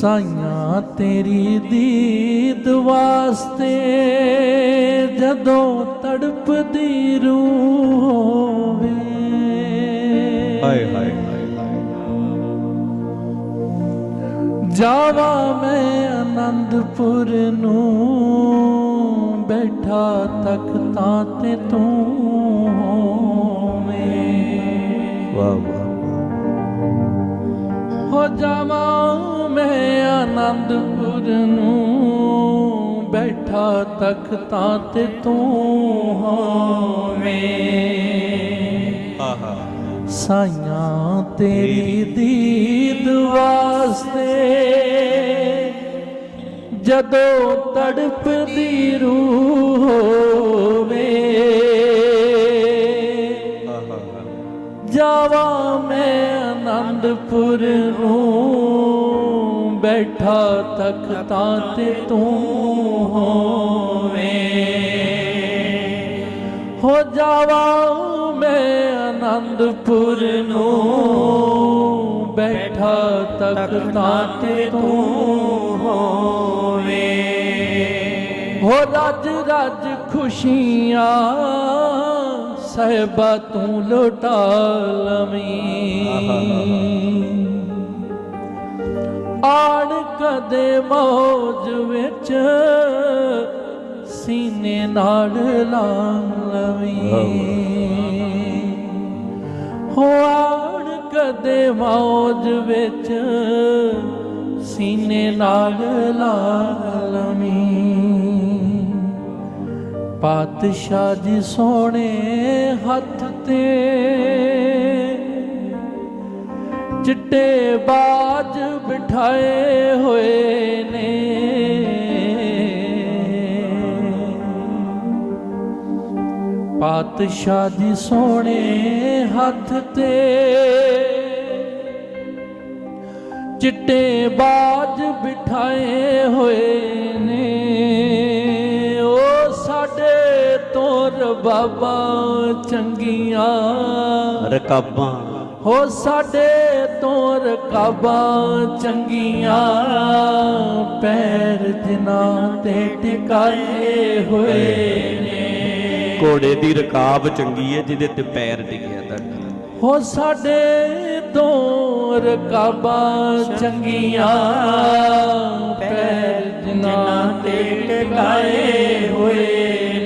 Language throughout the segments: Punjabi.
ਸਾਈਆਂ ਤੇਰੀ ਦੀਦ ਵਾਸਤੇ ਜਦੋਂ ਤੜਪਦੀ ਰੂਹ ਹੋਵੇ। ਹਾਏ ਹਾਏ ਜਾਵਾ ਮੈਂ ਆਨੰਦਪੁਰ ਨੂੰ ਬੈਠਾ ਤਖਤਾਂ ਤੇ ਤੂੰ ਹੋਵੇਂ। ਵਾਹ ਵਾਹ। ਹੋ ਜਾਵਾਂ ਆਨੰਦਪੁਰ ਨੂੰ ਬੈਠਾ ਤਖਤਾਂ ਤੇ ਤੂੰ ਹੋਵੇਂ। ਆਹਾ। ਸਾਈਆਂ ਤੇਰੀ ਦੀਦ ਵਾਸਤੇ ਜਦੋਂ ਤੜਪਦੀ ਰੂਹ ਹੋਵੇ। ਆਹਾ। ਜਾਵਾ ਮੈਂ ਆਨੰਦਪੁਰ ਨੂੰ ਬੈਠਾ ਤਖਤਾਂ ਤੇ ਤੂੰ ਹੋਵੇਂ। ਹੋ ਜਾਵਾ ਮੈਂ ਆਨੰਦਪੁਰ ਨੂੰ। ਬੈਠਾ ਤਖਤਾਂ ਤੇ ਤੂੰ ਹੋਵੇਂ। ਹੋ ਰੱਜ ਰੱਜ ਖੁਸ਼ੀਆਂ, ਸਹਿਬਾ ਤੂੰ ਲੁਟਾ ਲਵੀਂ। ਆਣ ਕਦੇ ਮੌਜ ਵਿੱਚ ਸੀਨੇ ਨਾਲ ਲਾ ਲਵੀਂ। ਹੋ ਆਣ ਕਦੇ ਮੌਜ ਵਿੱਚ ਸੀਨੇ ਨਾਲ ਲਾ ਲਵੀਂ। ਪਾਤਸ਼ਾਹ ਜੀ ਸੋਹਣੇ ਹੱਥ ਤੇ ਚਿੱਟੇ ਬਾਜ ਬਿਠਾਏ ਹੋਏ ਨੇ। ਪਾਤਸ਼ਾਹ ਜੀ ਸੋਹਣੇ ਹੱਥ ਤੇ ਚਿੱਟੇ ਬਾਜ ਬਿਠਾਏ ਹੋਏ ਨੇ। ਉਹ ਸਾਡੇ ਤੋਰ ਬਾਬਾ ਚੰਗੀਆਂ। ਰਕਾਬਾਂ। ਹੋ ਸਾਡੇ ਤੋਂ ਰਕਾਬਾਂ ਚੰਗੀਆਂ ਪੈਰ ਜਿਨ੍ਹਾਂ ਤੇ ਟਿਕਾਏ ਹੋਏ ਨੇ। ਘੋੜੇ ਦੀ ਰਕਾਬ ਚੰਗੀ ਹੈ ਜਿਹਦੇ ਤੇ ਪੈਰ ਟਿਕਿਆ ਤੁਹਾਡਾ ਹੋ ਸਾਡੇ ਤੋਂ ਰਕਾਬਾਂ ਚੰਗੀਆਂ ਪੈਰ ਜਿਨ੍ਹਾਂ ਤੇ ਟਿਕਾਏ ਹੋਏ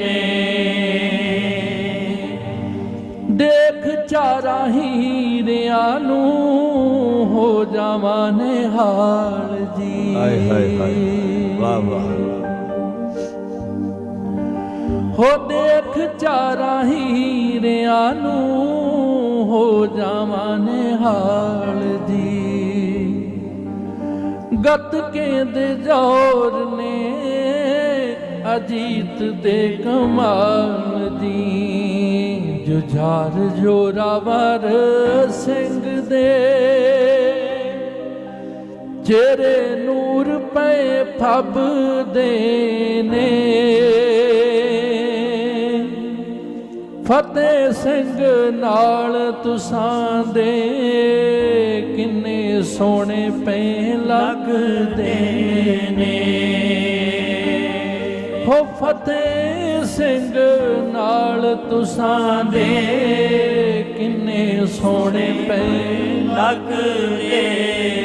ਜਾਵਾਂ ਨਿਹਾਲ ਜੀ। ਹਾਏ ਹਾਏ ਹਾਏ। ਵਾਹ ਵਾਹ। ਹੋ ਦੇਖ ਚਾਰਾ ਹੀਰਿਆਂ ਨੂੰ ਹੋ ਜਾਵਾਂ ਨਿਹਾਲ ਜੀ। ਗਤ ਦੇ ਜੋਰ ਨੇ ਅਜੀਤ ਦੇ ਕਮਾਲ ਦੀ ਜੁਝਾਰ ਜੋਰਾਵਰ ਸਿੰਘ ਦੇ ਜਿਹੜੇ ਨੂਰ ਪਏ ਫੱਬ ਦੇ ਨੇ। ਫਤਿਹ ਸਿੰਘ ਨਾਲ ਤੁਸਾਂ ਦੇ ਕਿੰਨੇ ਸੋਹਣੇ ਪੈ ਲੱਗਦੇ ਨੇ। ਹੋ ਫਤਿਹ ਸਿੰਘ ਨਾਲ ਤੁਸਾਂ ਦੇ ਕਿੰਨੇ ਸੋਹਣੇ ਪੈ ਲੱਗਦੇ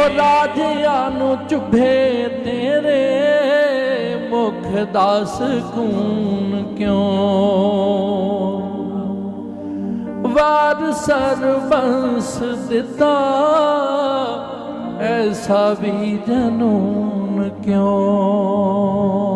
ਹੋ ਰਾਜਿਆਂ ਨੂੰ ਚੁੱਭੇ ਤੇਰੇ ਮੁਖ ਦਾ ਸਕੂਨ ਕਿਉਂ? ਵਾਰ ਸਰਬੰਸ ਦਿੱਤਾ ਐਸਾ ਵੀ ਜਨੂਨ ਕਿਉਂ?